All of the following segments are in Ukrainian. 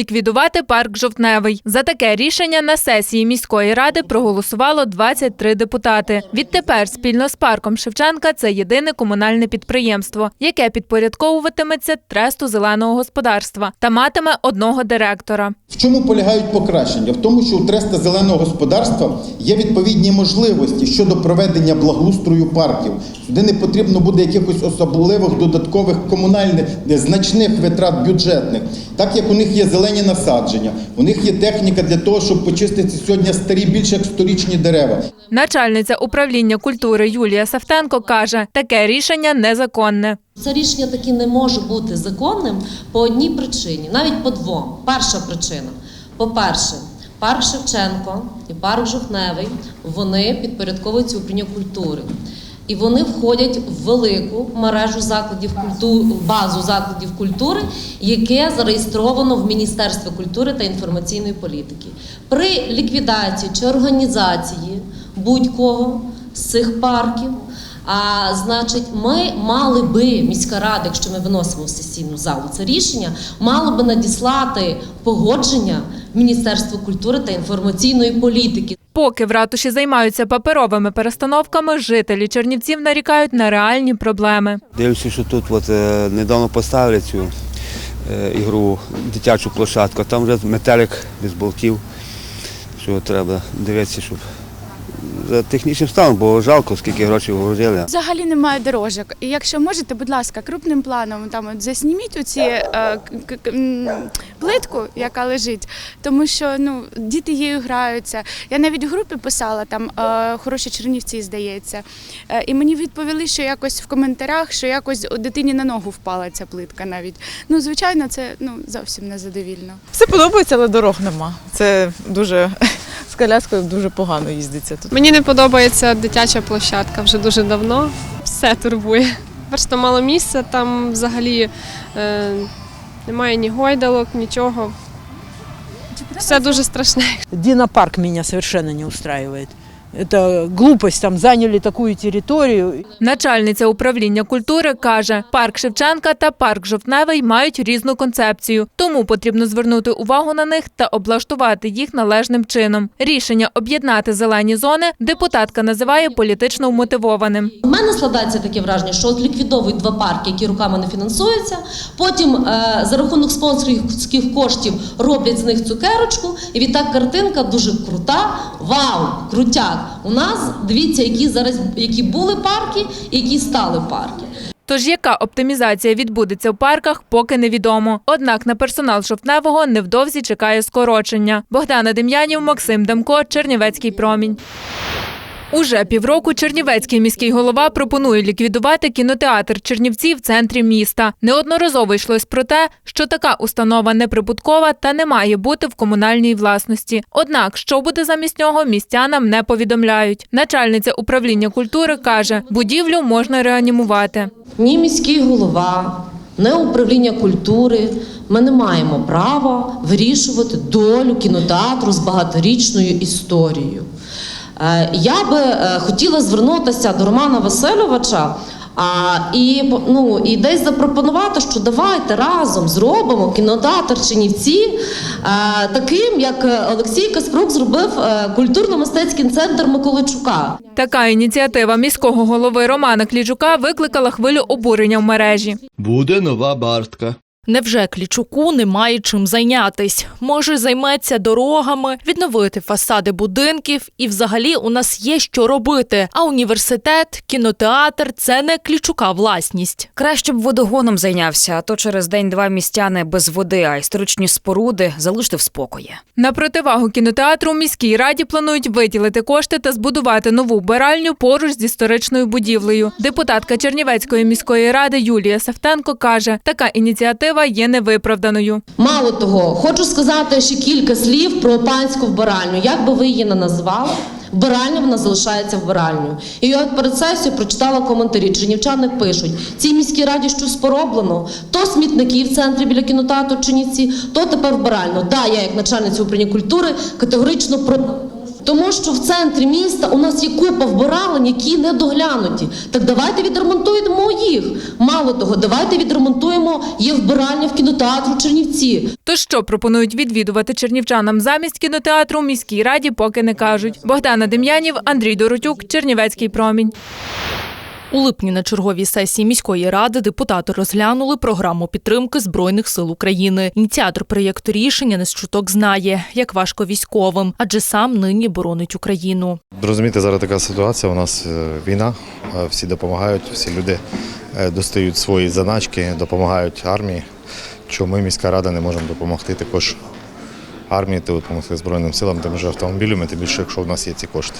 ліквідувати парк Жовтневий. За таке рішення на сесії міської ради проголосувало 23 депутати. Відтепер спільно з парком Шевченка це єдине комунальне підприємство, яке підпорядковуватиметься тресту зеленого господарства та матиме одного директора. В чому полягають покращення? В тому, що у треста зеленого господарства є відповідні можливості щодо проведення благоустрою парків. Сюди не потрібно буде якихось особливих додаткових комунальних значних витрат бюджетних. Так як у них є зелені насадження, у них є техніка для того, щоб почистити сьогодні старі більше як сторічні дерева. Начальниця управління культури Юлія Савтенко каже, таке рішення незаконне. Це рішення таки не може бути законним по одній причині, навіть по двом. Перша причина: по-перше, парк Шевченко і парк Жовтневий вони підпорядковуються управлінню культури. І вони входять в велику мережу закладів культури, базу закладів культури, яке зареєстровано в Міністерстві культури та інформаційної політики. При ліквідації чи організації будь-кого з цих парків а значить, ми мали би міська рада, якщо ми виносимо в сесійну залу це рішення, мало би надіслати погодження в Міністерство культури та інформаційної політики. Поки в ратуші займаються паперовими перестановками, жителі Чернівців нарікають на реальні проблеми. Дивлюся, що тут от, е, недавно поставили цю е, ігру, дитячу площадку, там вже метелик без болтів, що треба дивитися, щоб за технічним станом, бо жалко, скільки грошей вложили. Взагалі немає дорожок. І якщо можете, будь ласка, крупним планом там от засніміть оці е, к- к- плитку, яка лежить, тому що ну діти її граються. Я навіть в групі писала там е, хороші чернівці, здається. Е, і мені відповіли, що якось в коментарях, що якось у дитині на ногу впала ця плитка навіть. Ну, звичайно, це ну зовсім незадовільно. Все подобається, але дорог нема. Це дуже з коляскою дуже погано їздиться тут. Мені не подобається дитяча площадка вже дуже давно. Все турбує. Перше, мало місця, там взагалі е, немає ні гойдалок, нічого. Все дуже страшне. Динопарк меня совершенно не устраивает. Это глупость, там заняли такую территорию. Начальниця управління культури каже, парк Шевченка та парк Жовтневий мають різну концепцію, тому потрібно звернути увагу на них та облаштувати їх належним чином. Рішення об'єднати зелені зони депутатка називає політично вмотивованим. У мене складається таке враження, що от ліквідовують два парки, які руками не фінансуються. Потім е, за рахунок спонсорських коштів роблять з них цукерочку, і відтак картинка дуже крута. Вау, крутяк! У нас дивіться, які зараз які були парки, які стали парки. Тож яка оптимізація відбудеться в парках, поки невідомо. Однак на персонал шовтневого невдовзі чекає скорочення. Богдана Дем'янів, Максим Демко, Чернівецький промінь. Уже півроку Чернівецький міський голова пропонує ліквідувати кінотеатр Чернівці в центрі міста. Неодноразово йшлось про те, що така установа неприбуткова та не має бути в комунальній власності. Однак, що буде замість нього, містянам не повідомляють. Начальниця управління культури каже, будівлю можна реанімувати. Ні міський голова, ні управління культури. Ми не маємо права вирішувати долю кінотеатру з багаторічною історією. Е, Я би е, хотіла звернутися до Романа Васильовича а, і, ну, і десь запропонувати, що давайте разом зробимо кінотеатр Чинівці е, таким, як Олексій Каспрук зробив культурно-мистецький центр Миколайчука. Така ініціатива міського голови Романа Кліджука викликала хвилю обурення в мережі. Буде нова бартка. Невже Клічуку немає чим зайнятись? Може, займеться дорогами, відновити фасади будинків, і взагалі у нас є що робити. А університет, кінотеатр це не Клічука власність. Краще б водогоном зайнявся, а то через день-два містяни без води, а історичні споруди залиште в спокої. На противагу кінотеатру у міській раді планують виділити кошти та збудувати нову вбиральню поруч з історичною будівлею. Депутатка Чернівецької міської ради Юлія Савтенко каже, така ініціатива є невиправданою. Мало того, хочу сказати ще кілька слів про панську вбиральню. Як би ви її не назвали, вбиральня вона залишається вбиральною. І я перед сесією прочитала коментарі. Чернівчани пишуть: цій міській раді щось пороблено. То смітники в центрі біля кінотеатру Чинівці, то тепер вбирально. Да, я як начальниця управління культури категорично про. Тому що в центрі міста у нас є купа вбиралень, які не доглянуті. Так давайте відремонтуємо їх. Мало того, давайте відремонтуємо є вбиральня в кінотеатру Чернівці. То що пропонують відвідувати чернівчанам замість кінотеатру міській раді, поки не кажуть. Богдана Дем'янів, Андрій Доротюк, Чернівецький промінь. У липні на черговій сесії міської ради депутати розглянули програму підтримки збройних сил України. Ініціатор проєкту рішення не з чуток знає, як важко військовим, адже сам нині боронить Україну. Розумієте, зараз така ситуація. У нас е, війна, е, всі допомагають, всі люди е, достають свої заначки, допомагають армії. Чому міська рада, не можемо допомогти також армії та допомогти Збройним силам, тим же автомобілями, тим більше, якщо в нас є ці кошти.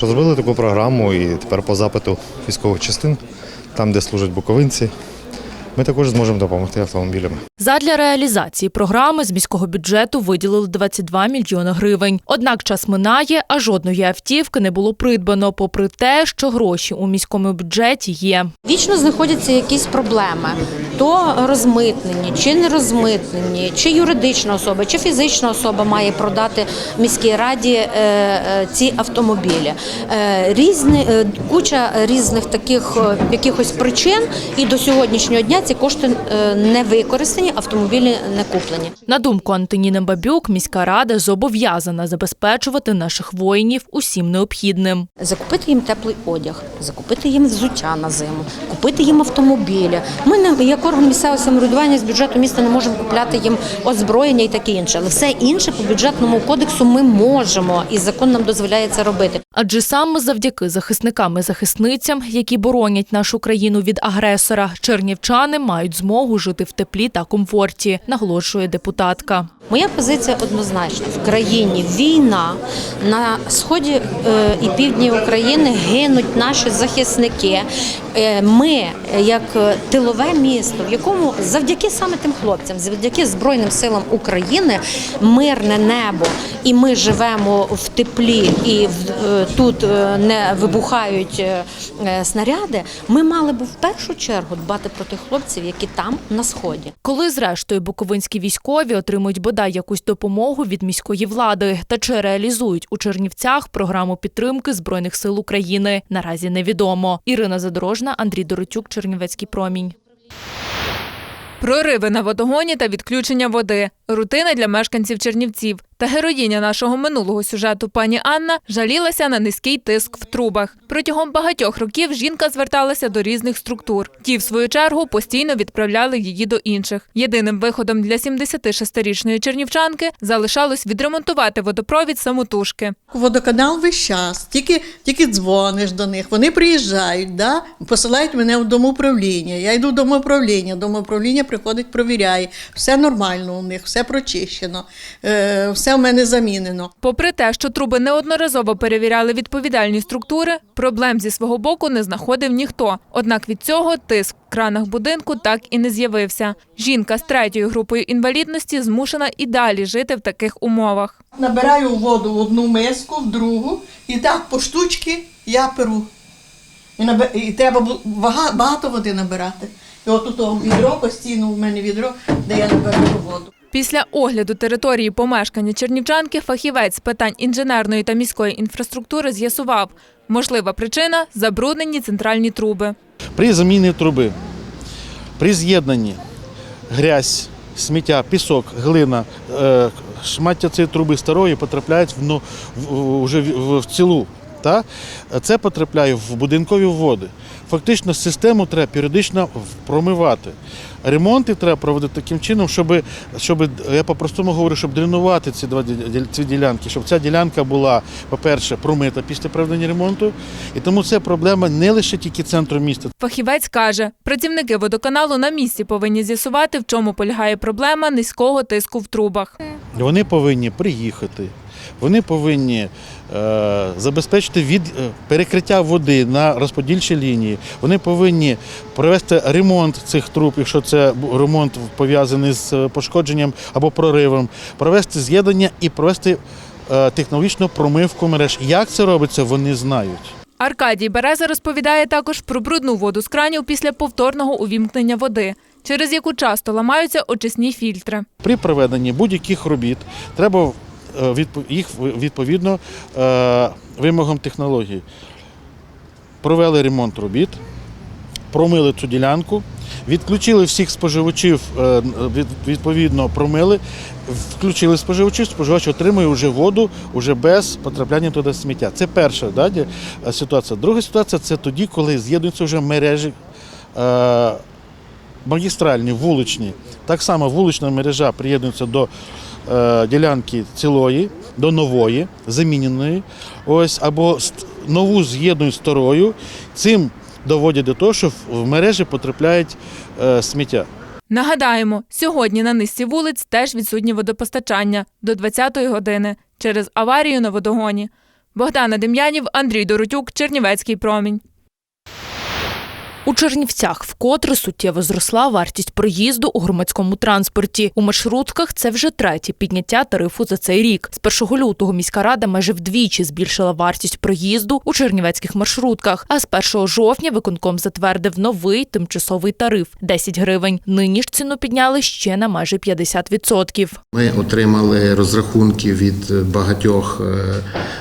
Розробили таку програму і тепер по запиту військових частин, там, де служать буковинці, ми також зможемо допомогти автомобілями. Задля реалізації програми з міського бюджету виділили 22 мільйони гривень. Однак час минає, а жодної автівки не було придбано, попри те, що гроші у міському бюджеті є. Вічно знаходяться якісь проблеми. То розмитнені, чи не розмитнені, чи юридична особа, чи фізична особа має продати міській раді е, е, ці автомобілі. Е, Різні, е, куча різних таких е, якихось причин, і до сьогоднішнього дня ці кошти е, не використані, автомобілі не куплені. На думку Антоніни Бабюк, міська рада зобов'язана забезпечувати наших воїнів усім необхідним. Закупити їм теплий одяг, закупити їм взуття на зиму, купити їм автомобілі. Ми не як орган місцевого самоврядування з бюджету міста не можемо купляти їм озброєння і таке інше. Але все інше по бюджетному кодексу ми можемо, і закон нам дозволяє це робити. Адже саме завдяки захисникам і захисницям, які боронять нашу країну від агресора, чернівчани мають змогу жити в теплі та комфорті, наголошує депутатка. Моя позиція однозначна: в країні війна на сході е, і півдні України гинуть наші захисники. Е, Ми, як е, тилове місто, в якому завдяки саме тим хлопцям, завдяки Збройним силам України, мирне небо, і ми живемо в теплі, і в- тут не вибухають снаряди. Ми мали б в першу чергу дбати про тих хлопців, які там на сході. Коли зрештою буковинські військові отримують бодай якусь допомогу від міської влади та чи реалізують у Чернівцях програму підтримки збройних сил України, наразі невідомо. Ірина Задорожна, Андрій Доротюк, Чернівецький промінь. Прориви на водогоні та відключення води. Рутина для мешканців Чернівців. Та героїня нашого минулого сюжету пані Анна жалілася на низький тиск в трубах. Протягом багатьох років жінка зверталася до різних структур. Ті, в свою чергу, постійно відправляли її до інших. Єдиним виходом для 76-річної чернівчанки залишалось відремонтувати водопровід самотужки. Водоканал весь час, тільки, тільки дзвониш до них, вони приїжджають, да? посилають мене в домоуправління. Я йду в домоуправління, домоуправління приходить, провіряє. Все нормально у них, все прочищено, е, все в мене замінено. Попри те, що труби неодноразово перевіряли відповідальні структури, проблем зі свого боку не знаходив ніхто. Однак від цього тиск в кранах будинку так і не з'явився. Жінка з третьою групою інвалідності змушена і далі жити в таких умовах. Набираю воду в одну миску, в другу, і так по штучки я перу. І, наби- і треба багато води набирати. І от тут відро, постійно у мене відро, де я набираю воду. Після огляду території помешкання чернівчанки фахівець з питань інженерної та міської інфраструктури з'ясував, можлива причина забруднені центральні труби. При заміні труби, при з'єднанні грязь, сміття, пісок, глина, е, шмаття цієї труби старої потрапляють в, ну, в- в, в цілу. Та? Це потрапляє в будинкові води. Фактично систему треба періодично промивати. Ремонти треба проводити таким чином, щоб, щоб я по-простому говорю, щоб дренувати ці два ці ділянки, щоб ця ділянка була, по-перше, промита після проведення ремонту. І тому це проблема не лише тільки центру міста. Фахівець каже, працівники водоканалу на місці повинні з'ясувати, в чому полягає проблема низького тиску в трубах. Вони повинні приїхати, вони повинні забезпечити від е, перекриття води на розподільчій лінії. Вони повинні провести ремонт цих труб, якщо це ремонт пов'язаний з е, пошкодженням або проривом, провести з'єднання і провести е, технологічну промивку мереж. Як це робиться, вони знають. Аркадій Береза розповідає також про брудну воду з кранів після повторного увімкнення води, через яку часто ламаються очисні фільтри. При проведенні будь-яких робіт треба е, їх відповідно е, вимогам технології. Провели ремонт робіт, промили цю ділянку, відключили всіх споживачів, е, відповідно промили, включили споживачів, споживач отримує вже воду вже без потрапляння туди сміття. Це перша да, е, ситуація. Друга ситуація це тоді, коли з'єднуються вже мережі. е, Магістральні, вуличні. Так само вулична мережа приєднується до е, ділянки цілої, до нової, заміненої. Ось, або нову з'єднують з старою. Цим доводять до того, що в- в мережі потрапляють е, сміття. Нагадаємо, сьогодні на низці вулиць теж відсутнє водопостачання до 20-ї години через аварію на водогоні. Богдана Дем'янів, Андрій Доротюк, Чернівецький промінь. У Чернівцях вкотре суттєво зросла вартість проїзду у громадському транспорті. У маршрутках це вже третє підняття тарифу за цей рік. З 1 лютого міська рада майже вдвічі збільшила вартість проїзду у чернівецьких маршрутках. А з 1 жовтня виконком затвердив новий тимчасовий тариф 10 гривень. Нині ж ціну підняли ще на майже 50%. Ми отримали розрахунки від багатьох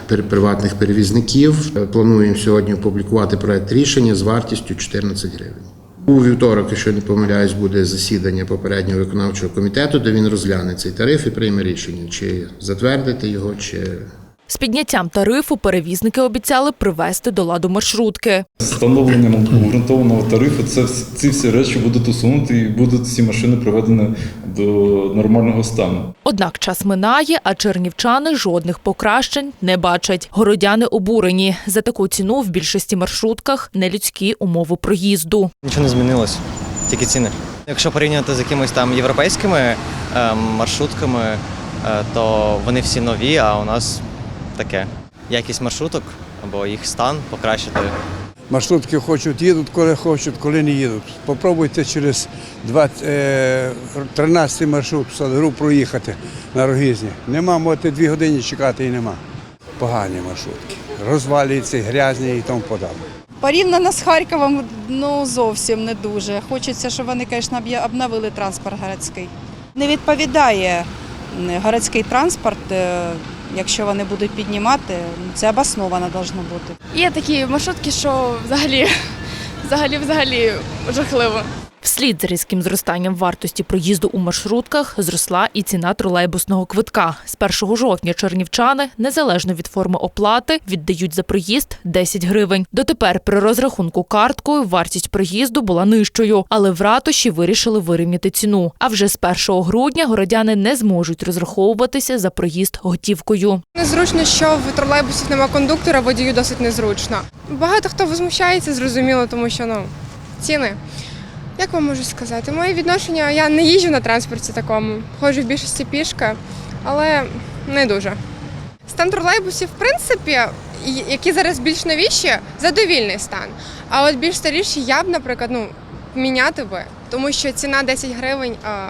е, приватних перевізників. Е, Плануємо сьогодні опублікувати проект рішення з вартістю 14 гривень. У вівторок, якщо не помиляюсь, буде засідання попереднього виконавчого комітету, де він розгляне цей тариф і прийме рішення, чи затвердити його, чи З підняттям тарифу перевізники обіцяли привести до ладу маршрутки. Встановленням обґрунтованого тарифу це ці всі речі будуть усунути і будуть всі машини приведені до нормального стану. Однак час минає, а чернівчани жодних покращень не бачать. Городяни обурені за таку ціну в більшості маршрутках нелюдські умови проїзду. Нічого не змінилось, тільки ціни. Якщо порівняти з якимись там європейськими е, маршрутками, е, то вони всі нові, а у нас таке. Якість маршруток або їх стан покращити. Маршрутки хочуть, їдуть, коли хочуть, коли не їдуть. Попробуйте через 20, е, 13 маршрут в Садгру проїхати на Рогізні. Нема, можете дві години чекати і нема. Погані маршрутки. Розвалюються, грязні і тому подобне. Порівняно з Харковом, ну зовсім не дуже. Хочеться, щоб вони, звісно, обновили транспорт городський. Не відповідає городський транспорт, е, якщо вони будуть піднімати, ну, це обосновано должно бути. Є такі маршрутки, що взагалі, взагалі, взагалі жахливо. Вслід за різким зростанням вартості проїзду у маршрутках зросла і ціна тролейбусного квитка. З 1 жовтня чернівчани, незалежно від форми оплати, віддають за проїзд 10 гривень. Дотепер при розрахунку карткою вартість проїзду була нижчою, але в ратуші вирішили вирівняти ціну. А вже з 1 грудня городяни не зможуть розраховуватися за проїзд готівкою. Незручно, що в тролейбусів немає кондуктора, водію досить незручно. Багато хто возмущається, зрозуміло, тому що ну ціни. Як вам можу сказати? Моє відношення, я не їжджу на транспорті такому, ходжу в більшості пішки, але не дуже. Стан тролейбусів, в принципі, які зараз більш новіші, задовільний стан. А от більш старіші я б, наприклад, ну, міняти би, тому що ціна 10 гривень, а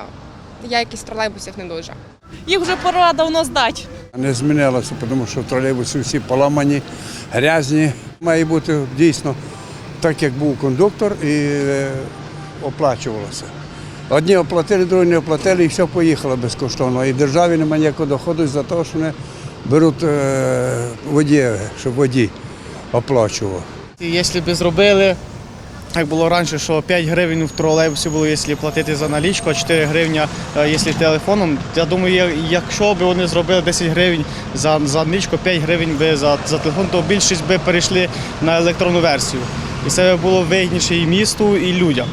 якість тролейбусів не дуже. Їх вже пора давно здати. Не змінилося, тому що тролейбуси всі поламані, грязні. Має бути дійсно так, як був кондуктор і е, оплачувалося. Одні оплатили, другі не оплатили і все поїхало безкоштовно. І державі немає ніякого доходу за те, що вони беруть е, щоб водій оплачував. Якщо б зробили, як було раніше, що 5 гривень в тролейбусі було, якщо платити за налічку, а 4 гривні, е, якщо телефоном. Я думаю, якщо б вони зробили 10 гривень за, за налічку, 5 гривень би за, за телефон, то більшість би перейшли на електронну версію. І це було вигідніше і місту, і людям.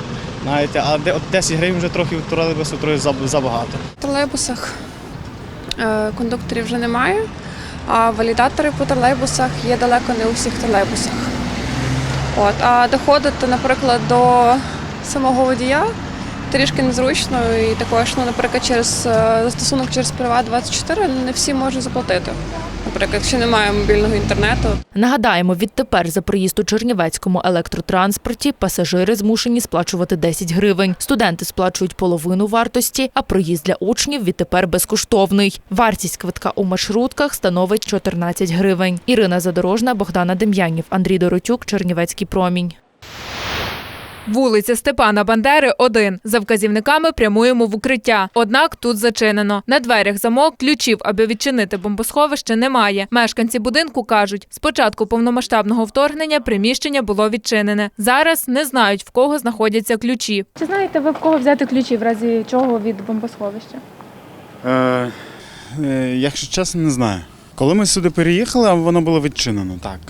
Знаєте, а де- от 10 гривень вже трохи в тролейбусу трохи забагато. В тролейбусах е, кондукторів вже немає, а валідатори по тролейбусах є далеко не у всіх тролейбусах. От, а доходити, наприклад, до самого водія трішки незручно і також, ну, наприклад, через е, застосунок через Приват 24 не всі можуть заплатити. Наприклад, якщо немає мобільного інтернету. Нагадаємо, відтепер за проїзд у чернівецькому електротранспорті пасажири змушені сплачувати 10 гривень. Студенти сплачують половину вартості, а проїзд для учнів відтепер безкоштовний. Вартість квитка у маршрутках становить 14 гривень. Ірина Задорожна, Богдана Дем'янів, Андрій Доротюк, Чернівецький промінь. Вулиця Степана Бандери, 1. За вказівниками прямуємо в укриття. Однак тут зачинено. На дверях замок, ключів, аби відчинити бомбосховище, немає. Мешканці будинку кажуть, з початку повномасштабного вторгнення приміщення було відчинене. Зараз не знають, в кого знаходяться ключі. Чи знаєте ви в кого взяти ключі в разі чого від бомбосховища? Е, е, якщо чесно, не знаю. Коли ми сюди переїхали, воно було відчинено, так.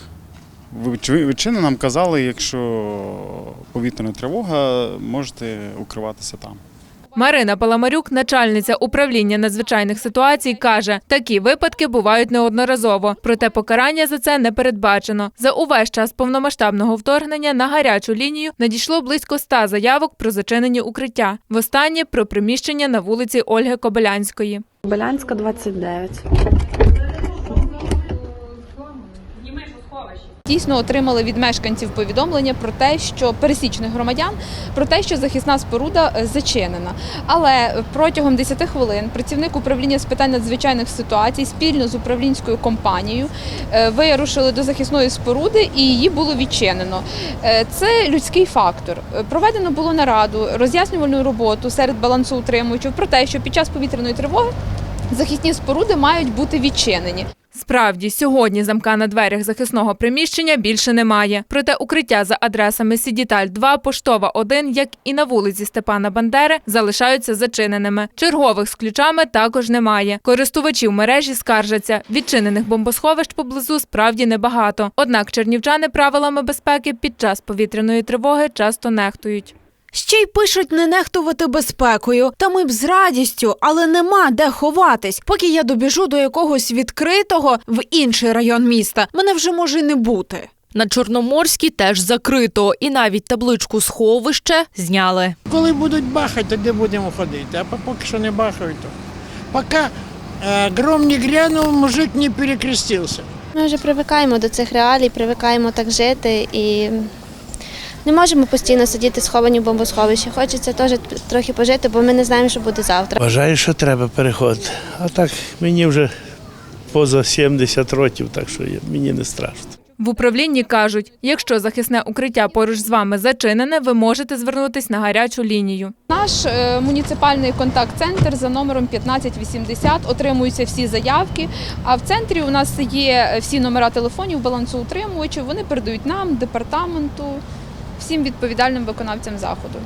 Відчи- нам казали, якщо повітряна тривога, можете укриватися там. Марина Паламарюк, начальниця управління надзвичайних ситуацій, каже, такі випадки бувають неодноразово, проте покарання за це не передбачено. За увесь час повномасштабного вторгнення на гарячу лінію надійшло близько ста заявок про зачинені укриття. Востаннє про приміщення на вулиці Ольги Кобилянської. Белянська, 29. Дійсно отримали від мешканців повідомлення про те, що пересічних громадян про те, що захисна споруда е, зачинена. Але протягом 10 хвилин працівник управління з питань надзвичайних ситуацій спільно з управлінською компанією е, вирушили до захисної споруди і її було відчинено. Е, Це людський фактор. Проведено було нараду, роз'яснювальну роботу серед балансоутримувачів про те, що під час повітряної тривоги захисні споруди мають бути відчинені. Справді, сьогодні замка на дверях захисного приміщення більше немає. Проте укриття за адресами Сідіталь 2, Поштова 1, як і на вулиці Степана Бандери, залишаються зачиненими. Чергових з ключами також немає. Користувачі в мережі скаржаться. Відчинених бомбосховищ поблизу справді небагато. Однак чернівчани правилами безпеки під час повітряної тривоги часто нехтують. Ще й пишуть не нехтувати безпекою. Та ми б з радістю, але нема де ховатись. Поки я добіжу до якогось відкритого в інший район міста, мене вже може не бути. На Чорноморській теж закрито, і навіть табличку сховище зняли. Коли будуть бахати, тоді будемо ходити. А поки що не бахають, то поки е, гром не грянув, мужик не перекрестився. Ми вже привикаємо до цих реалій, привикаємо так жити і не можемо постійно сидіти сховані в бомбосховищі. Хочеться теж трохи пожити, бо ми не знаємо, що буде завтра. Вважаю, що треба переход. А так мені вже поза 70 років, так що мені не страшно. В управлінні кажуть, якщо захисне укриття поруч з вами зачинене, ви можете звернутись на гарячу лінію. Наш е, муніципальний контакт-центр за номером 1580 отримуються всі заявки. А в центрі у нас є всі номера телефонів балансоутримувачів. Вони передають нам, департаменту, всім відповідальним виконавцям заходу.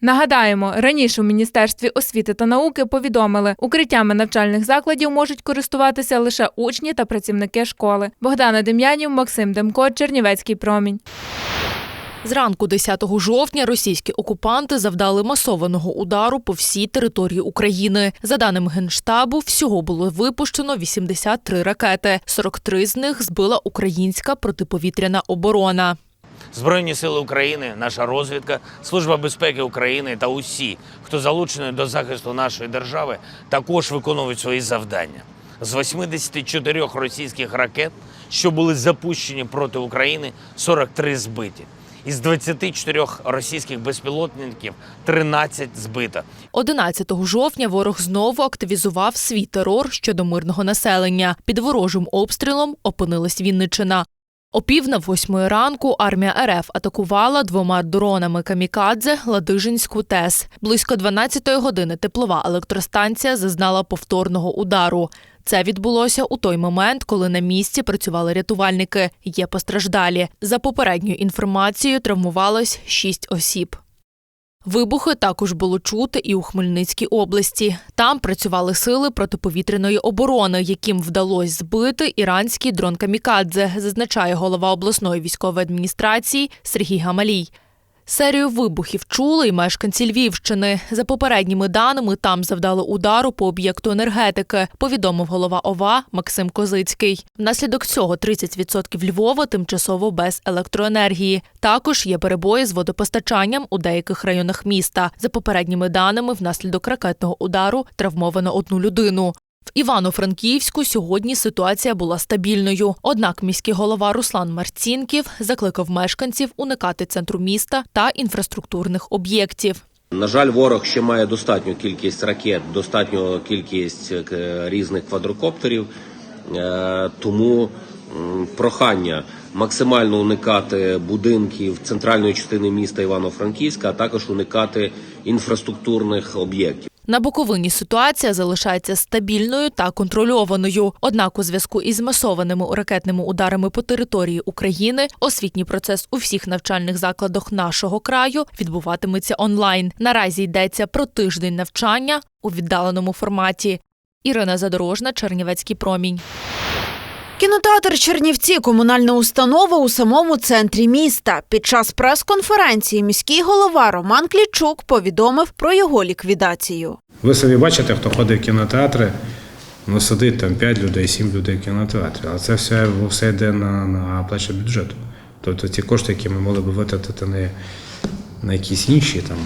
Нагадаємо, раніше у Міністерстві освіти та науки повідомили, укриттями навчальних закладів можуть користуватися лише учні та працівники школи. Богдана Дем'янів, Максим Демко, Чернівецький промінь. Зранку 10 жовтня російські окупанти завдали масованого удару по всій території України. За даними Генштабу, всього було випущено 83 ракети. 43 з них збила українська протиповітряна оборона. Збройні сили України, наша розвідка, Служба безпеки України та усі, хто залучений до захисту нашої держави, також виконують свої завдання. З 84 російських ракет, що були запущені проти України, 43 збиті. Із 24 російських безпілотників 13 збито. 11 жовтня ворог знову активізував свій терор щодо мирного населення. Під ворожим обстрілом опинилась Вінниччина. О пів на восьмої ранку армія РФ атакувала двома дронами камікадзе Ладижинську ТЕС. Близько 12-ї години теплова електростанція зазнала повторного удару. Це відбулося у той момент, коли на місці працювали рятувальники. Є постраждалі. За попередньою інформацією травмувалось шість осіб. Вибухи також було чути і у Хмельницькій області. Там працювали сили протиповітряної оборони, яким вдалося збити іранський дрон Камікадзе, зазначає голова обласної військової адміністрації Сергій Гамалій. Серію вибухів чули й мешканці Львівщини. За попередніми даними, там завдали удару по об'єкту енергетики, повідомив голова ОВА Максим Козицький. Внаслідок цього 30% Львова тимчасово без електроенергії. Також є перебої з водопостачанням у деяких районах міста. За попередніми даними, внаслідок ракетного удару травмовано одну людину. В Івано-Франківську сьогодні ситуація була стабільною. Однак міський голова Руслан Марцінків закликав мешканців уникати центру міста та інфраструктурних об'єктів. На жаль, ворог ще має достатню кількість ракет, достатню кількість е, різних квадрокоптерів, Е, тому прохання максимально уникати будинків центральної частини міста Івано-Франківська, а також уникати інфраструктурних об'єктів. На Буковині ситуація залишається стабільною та контрольованою. Однак, у зв'язку із масованими ракетними ударами по території України освітній процес у всіх навчальних закладах нашого краю відбуватиметься онлайн. Наразі йдеться про тиждень навчання у віддаленому форматі. Ірина Задорожна, Чернівецький промінь. Кінотеатр Чернівці комунальна установа у самому центрі міста. Під час прес-конференції міський голова Роман Клічук повідомив про його ліквідацію. Ви собі бачите, хто ходить в кінотеатри, ну сидить там 5 людей, 7 людей в кінотеатрі. Але це все, все йде на, на плечі бюджету. Тобто ті кошти, які ми могли б витратити не на якісь інші там,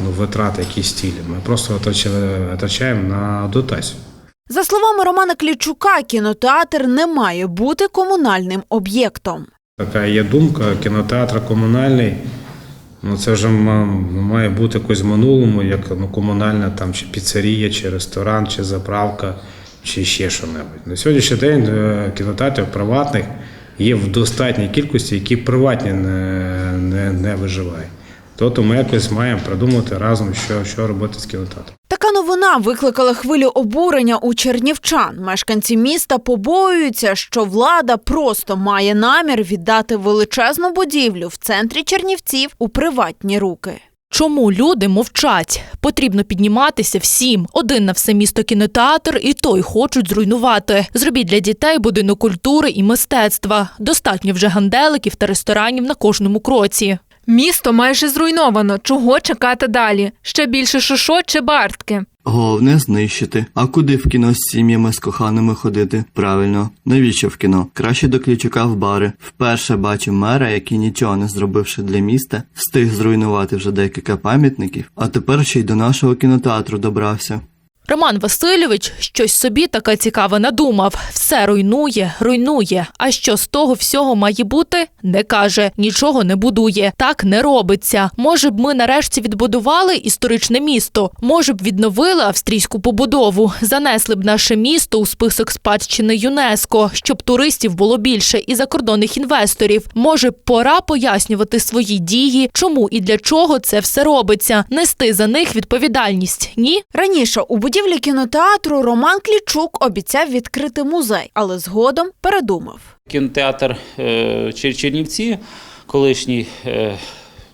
ну, витрати, якісь цілі. Ми просто витрачаємо на дотацію. За словами Романа Клічука, кінотеатр не має бути комунальним об'єктом. Така є думка, кінотеатр комунальний. Ну це вже має бути якось в минулому, як ну, комунальна там чи піцерія, чи ресторан, чи заправка, чи ще що-небудь. На сьогоднішній день е, кінотеатрів приватних є в достатній кількості, які приватні не, не, не виживають. Тобто ми якось маємо придумати разом, що, що робити з кінотеатром. Така новина викликала хвилю обурення у чернівчан. Мешканці міста побоюються, що влада просто має намір віддати величезну будівлю в центрі Чернівців у приватні руки. Чому люди мовчать? Потрібно підніматися всім. Один на все місто кінотеатр, і той хочуть зруйнувати. Зробіть для дітей будинок культури і мистецтва. Достатньо вже ганделиків та ресторанів на кожному кроці. Місто майже зруйновано. Чого чекати далі? Ще більше шишо чи бартки? Головне знищити. А куди в кіно з сім'ями з коханими ходити? Правильно, навіщо в кіно? Краще до Клічука в бари. Вперше бачу мера, який нічого не зробивши для міста, встиг зруйнувати вже декілька пам'ятників, а тепер ще й до нашого кінотеатру добрався. Роман Васильович щось собі таке цікаве надумав. Все руйнує, руйнує. А що з того всього має бути? Не каже, нічого не будує. Так не робиться. Може б ми нарешті відбудували історичне місто. Може б відновили австрійську побудову, занесли б наше місто у список спадщини ЮНЕСКО, щоб туристів було більше і закордонних інвесторів. Може, б пора пояснювати свої дії, чому і для чого це все робиться, нести за них відповідальність. Ні? Раніше у будівлі кінотеатру Роман Клічук обіцяв відкрити музей, але згодом передумав. Кінотеатр е, Чернівці, колишній е,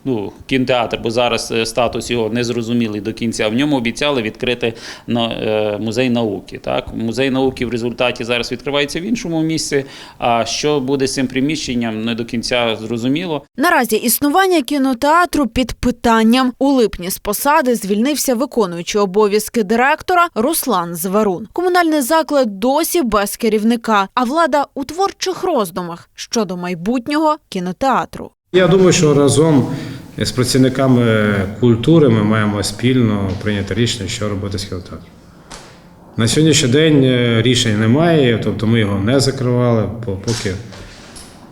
ну, кінотеатр, бо зараз е, статус його не зрозумілий до кінця. В ньому обіцяли відкрити на, е, музей науки. Так? Музей науки в результаті зараз відкривається в іншому місці. А що буде з цим приміщенням, не до кінця зрозуміло. Наразі існування кінотеатру під питанням. У липні з посади звільнився виконуючий обов'язки директора Руслан Зварун. Комунальний заклад досі без керівника, а влада у творчих роздумах щодо майбутнього кінотеатру. Я думаю, що разом з працівниками культури ми маємо спільно прийняти рішення, що робити з кінотеатром. На сьогоднішній день е, рішення немає, тобто ми його не закривали, поки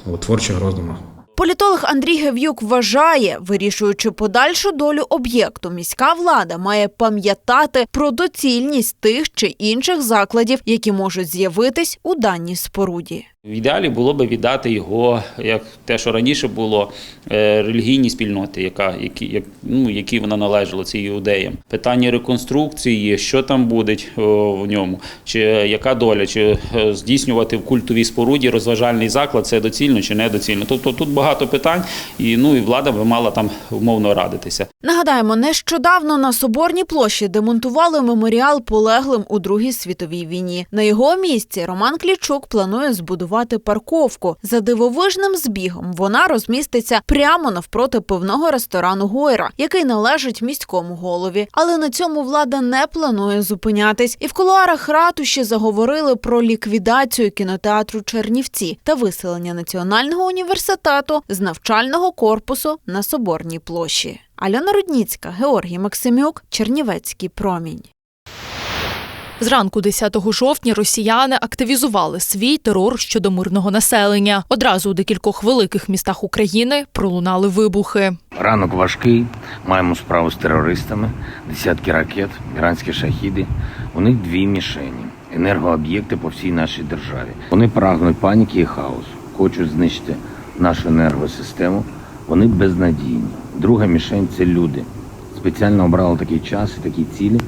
у творчих роздумах. Політолог Андрій Гев'юк вважає, вирішуючи подальшу долю об'єкту, міська влада має пам'ятати про доцільність тих чи інших закладів, які можуть з'явитись у даній споруді. В ідеалі було би віддати його, як те, що раніше було, е, релігійній спільноті, яка, які, як, ну, якій вона належала, цим іудеям. Питання реконструкції, що там буде в ньому, чи яка доля, чи е, здійснювати в культовій споруді розважальний заклад, це доцільно чи недоцільно. Тобто тут багато питань, і, ну, і влада би мала там умовно радитися. Нагадаємо, нещодавно на Соборній площі демонтували меморіал полеглим у Другій світовій війні. На його місці Роман Клічук планує збудувати парковку. За дивовижним збігом вона розміститься прямо навпроти пивного ресторану Гойра, який належить міському голові. Але на цьому влада не планує зупинятись. І в кулуарах ратуші заговорили про ліквідацію кінотеатру Чернівці та виселення Національного університету з навчального корпусу на Соборній площі. Альона Рудніцька, Георгій Максимюк, Чернівецький промінь. Зранку 10 жовтня росіяни активізували свій терор щодо мирного населення. Одразу у декількох великих містах України пролунали вибухи. Ранок важкий, маємо справу з терористами, десятки ракет, іранські шахіди. У них дві мішені. енергооб'єкти по всій нашій державі. Вони прагнуть паніки і хаосу, хочуть знищити нашу енергосистему. Вони безнадійні. Друга мішень це люди. Спеціально обрали такий час і такі цілі,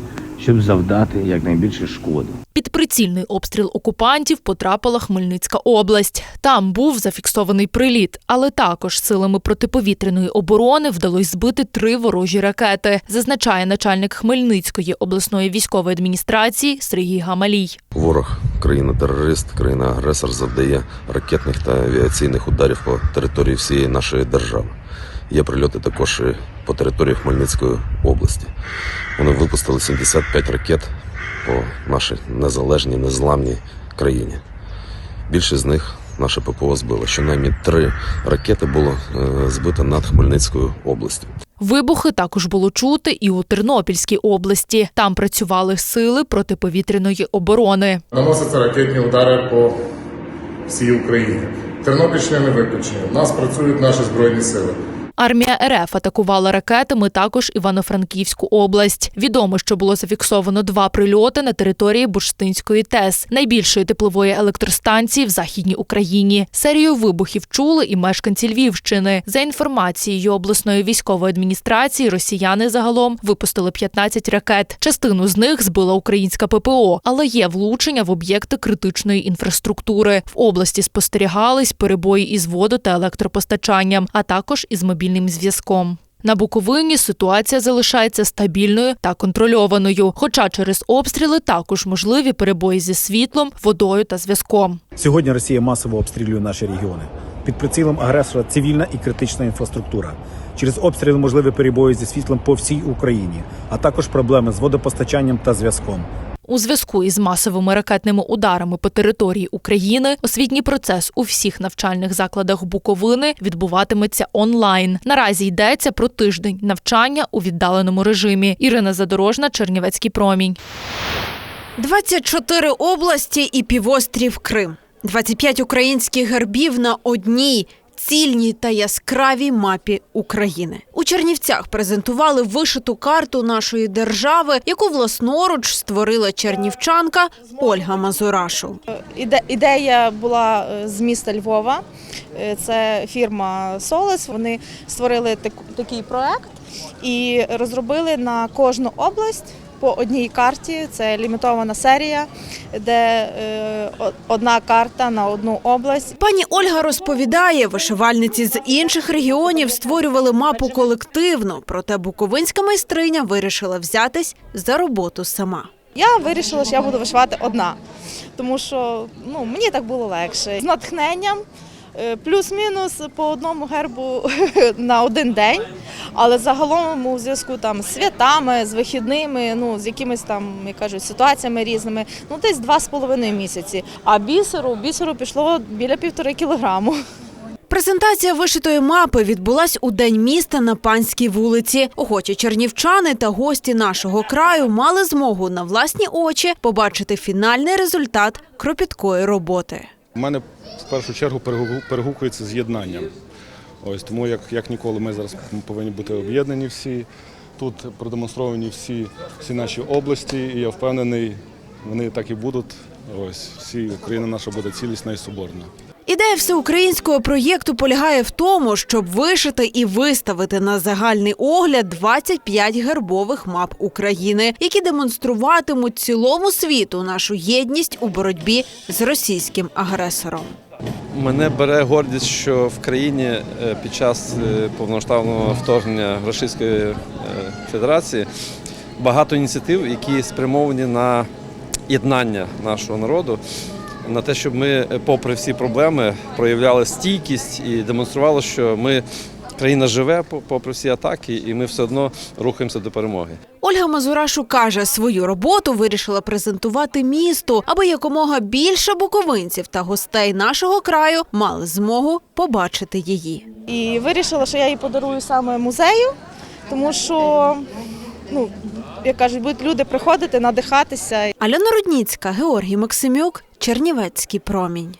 щоб завдати якнайбільше шкоди. Під прицільний обстріл окупантів потрапила Хмельницька область. Там був зафіксований приліт, але також силами протиповітряної оборони вдалося збити три ворожі ракети, зазначає начальник Хмельницької обласної військової адміністрації Сергій Гамалій. Ворог, країна-терорист, країна-агресор завдає ракетних та авіаційних ударів по території всієї нашої держави. Є прильоти також по території Хмельницької області. Вони випустили 75 ракет по нашій незалежній, незламній країні. Більшість з них наше ППО збило. Щонайменше три ракети було е, збито над Хмельницькою областю. Вибухи також було чути і у Тернопільській області. Там працювали сили протиповітряної оборони. Наносяться ракетні удари по всій Україні. Тернопільщина не виключення. У нас працюють наші збройні сили. Армія РФ атакувала ракетами також Івано-Франківську область. Відомо, що було зафіксовано два прильоти на території Бурштинської ТЕС, найбільшої теплової електростанції в західній Україні. Серію вибухів чули і мешканці Львівщини. За інформацією обласної військової адміністрації, росіяни загалом випустили 15 ракет. Частину з них збила українська ППО, але є влучення в об'єкти критичної інфраструктури. В області спостерігались перебої із воду та електропостачанням, а також із мобільним зв'язком. На Буковині ситуація залишається стабільною та контрольованою, хоча через обстріли також можливі перебої зі світлом, водою та зв'язком. Сьогодні Росія масово обстрілює наші регіони. Під прицілом агресора цивільна і критична інфраструктура. Через обстріли можливі перебої зі світлом по всій Україні, а також проблеми з водопостачанням та зв'язком. У зв'язку із масовими ракетними ударами по території України освітній процес у всіх навчальних закладах Буковини відбуватиметься онлайн. Наразі йдеться про тиждень навчання у віддаленому режимі. Ірина Задорожна, Чернівецький промінь. 24 області і півострів Крим. 25 українських гербів на одній цільній та яскравій мапі України. У Чернівцях презентували вишиту карту нашої держави, яку власноруч створила чернівчанка Ольга Мазурашу. Іде- Ідея була е, з міста Львова. Е, Це фірма Солес. Вони створили такий проект і розробили на кожну область по одній карті. Це лімітована серія, де е, одна карта на одну область. Пані Ольга розповідає, вишивальниці з інших регіонів створювали мапу колективно, проте буковинська майстриня вирішила взятись за роботу сама. Я вирішила, що я буду вишивати одна, тому що ну, мені так було легше. З натхненням, е, плюс-мінус по одному гербу на один день. Але загалом у зв'язку там з святами, з вихідними, ну з якимись там, як кажуть, ситуаціями різними, ну десь два з половиною місяці. А бісеру, бісеру пішло біля півтори кілограму. Презентація вишитої мапи відбулась у день міста на панській вулиці. Охочі чернівчани та гості нашого краю мали змогу на власні очі побачити фінальний результат кропіткої роботи. У мене в першу чергу перегукується з єднанням. Ось тому, як, як ніколи, ми зараз повинні бути об'єднані всі. Тут продемонстровані всі, всі наші області, і я впевнений, вони так і будуть. Ось всі Україна наша буде цілісна і соборна. Ідея всеукраїнського проєкту полягає в тому, щоб вишити і виставити на загальний огляд 25 гербових мап України, які демонструватимуть цілому світу нашу єдність у боротьбі з російським агресором. Мене бере гордість, що в країні е, під час е, повноштабного вторгнення Російської е, Федерації багато ініціатив, які спрямовані на єднання нашого народу, на те, щоб ми, попри всі проблеми, проявляли стійкість і демонстрували, що ми країна живе попри всі атаки, і ми все одно рухаємося до перемоги. Ольга Мазурашу каже, свою роботу вирішила презентувати місту, аби якомога більше буковинців та гостей нашого краю мали змогу побачити її. І вирішила, що я її подарую саме музею, тому що, ну, як кажуть, будуть люди приходити, надихатися. Альона Рудніцька, Георгій Максимюк, Чернівецький промінь.